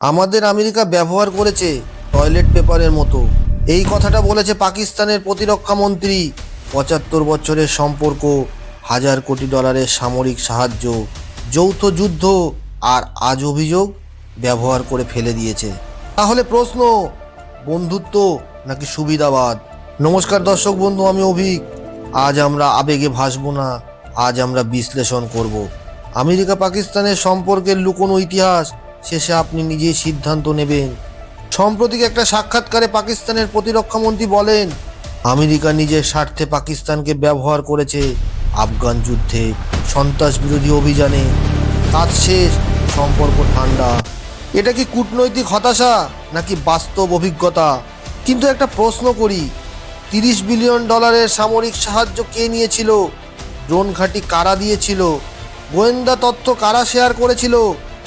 আমাদের আমেরিকা ব্যবহার করেছে টয়লেট পেপারের মতো। এই কথাটা বলেছে পাকিস্তানের প্রতিরক্ষা মন্ত্রী। পঁচাত্তর বছরের সম্পর্ক, হাজার কোটি ডলারের সামরিক সাহায্য, যৌথ যুদ্ধ আর আজ অভিযোগ ব্যবহার করে ফেলে দিয়েছে। তাহলে প্রশ্ন, বন্ধুত্ব নাকি সুবিধাবাদ? নমস্কার দর্শক বন্ধু, আমি অভিক। আজ আমরা আবেগে ভাসব না, আজ আমরা বিশ্লেষণ করব। আমেরিকা পাকিস্তানের সম্পর্কের লুকোনো ইতিহাস শেষে আপনি নিজেই সিদ্ধান্ত নেবেন। সম্প্রতি একটা সাক্ষাৎকারে পাকিস্তানের প্রতিরক্ষামন্ত্রী বলেন, আমেরিকা নিজের স্বার্থে পাকিস্তানকে ব্যবহার করেছে আফগান যুদ্ধে সন্ত্রাস বিরোধী অভিযানে। কাজ শেষ সম্পর্ক ঠান্ডা। এটা কি কূটনৈতিক হতাশা নাকি বাস্তব অভিজ্ঞতা? কিন্তু একটা প্রশ্ন করি, তিরিশ বিলিয়ন ডলারের সামরিক সাহায্য কে নিয়েছিল? ড্রোন ঘাঁটি কারা দিয়েছিল? গোয়েন্দা তথ্য কারা শেয়ার করেছিল?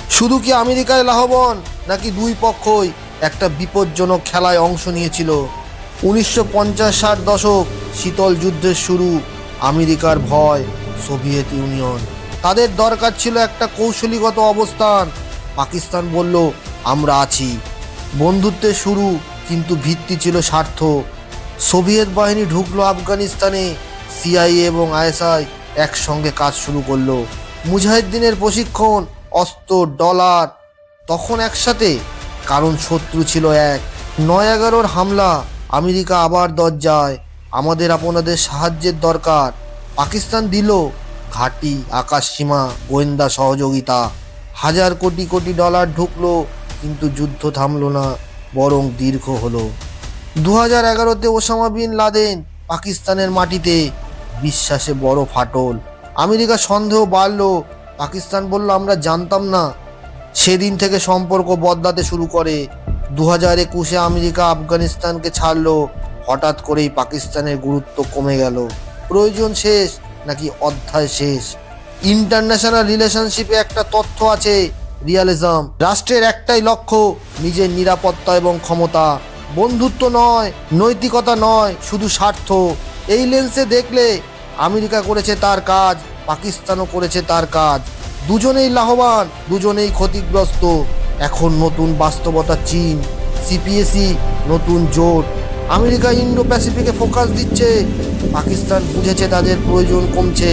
শুধু কি আমেরিকায় লাভবান নাকি দুই পক্ষই একটা বিপজ্জনক খেলায় অংশ নিয়েছিল? উনিশশো পঞ্চাশ ষাট দশক শীতল যুদ্ধের শুরু, আমেরিকার ভয় সোভিয়েত ইউনিয়ন। তাদের দরকার ছিল একটা কৌশলীগত অবস্থান। পাকিস্তান বলল, আমরা আছি। বন্ধুত্বের শুরু, কিন্তু ভিত্তি ছিল স্বার্থ। সোভিয়েত বাহিনী ঢুকলো আফগানিস্তানে। সিআইএ এবং আইএসআই একসঙ্গে কাজ শুরু করল। মুজাহিদ্দিনের প্রশিক্ষণ অস্ত্র, ডলার, তখন একসাথে। কারণ শত্রু ছিল এক। নয় এগারোর হামলা, আমেরিকা আবার দরজায়। আমাদের আপনাদের সাহায্যের দরকার। পাকিস্তান দিল। ঘাঁটি, আকাশ সীমা, গোয়েন্দা সহযোগিতা। হাজার কোটি কোটি ডলার ঢুকলো, কিন্তু যুদ্ধ থামলো না, বরং দীর্ঘ হলো। দু হাজার এগারোতে ওসামা বিন লাদেন পাকিস্তানের মাটিতে। বিশ্বাসে বড় ফাটল। আমেরিকা সন্দেহ বাড়লো পাকিস্তান বলল, আমরা জানতাম না। সেদিন থেকে সম্পর্ক বদলাতে শুরু করে। দু হাজার একুশে আমেরিকা আফগানিস্তানকে ছাড়লো। হঠাৎ করেই পাকিস্তানের গুরুত্ব কমে গেল। প্রয়োজন শেষ, নাকি অধ্যায় শেষ? ইন্টারন্যাশনাল রিলেশনশিপে একটা তথ্য আছে, রিয়ালিজম। রাষ্ট্রের একটাই লক্ষ্য, নিজের নিরাপত্তা এবং ক্ষমতা। বন্ধুত্ব নয়, নৈতিকতা নয়, শুধু স্বার্থ। এই লেন্সে দেখলে আমেরিকা করেছে তার কাজ। পাকিস্তানও করেছে তার কাজ। দুজনেই লাভবান, দুজনেই ক্ষতিগ্রস্ত। এখন নতুন বাস্তবতা চীন সিপিএসি নতুন জোট। আমেরিকা ইন্ডো প্যাসিফিকে ফোকাস দিচ্ছে। পাকিস্তান বুঝেছে তাদের প্রয়োজন কমছে।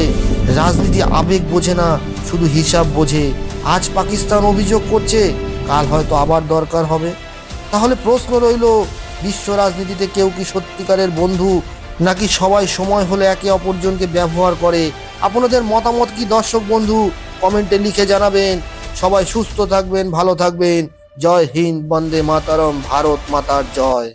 রাজনীতি আবেগ বোঝে না, শুধু হিসাব বোঝে। আজ পাকিস্তান অভিযোগ করছে, কাল হয়তো আবার দরকার হবে। তাহলে প্রশ্ন রইল, বিশ্ব রাজনীতিতে কেউ কি সত্যিকারের বন্ধু? নাকি সবাই সময় হলে একে অপরজনকে ব্যবহার করে আপনাদের মতামত কি, দর্শক বন্ধু? কমেন্টে লিখে জানাবেন। সবাই সুস্থ থাকবেন, ভালো থাকবেন। জয় হিন্দ, বন্দে মাতারম, ভারত মাতার জয়।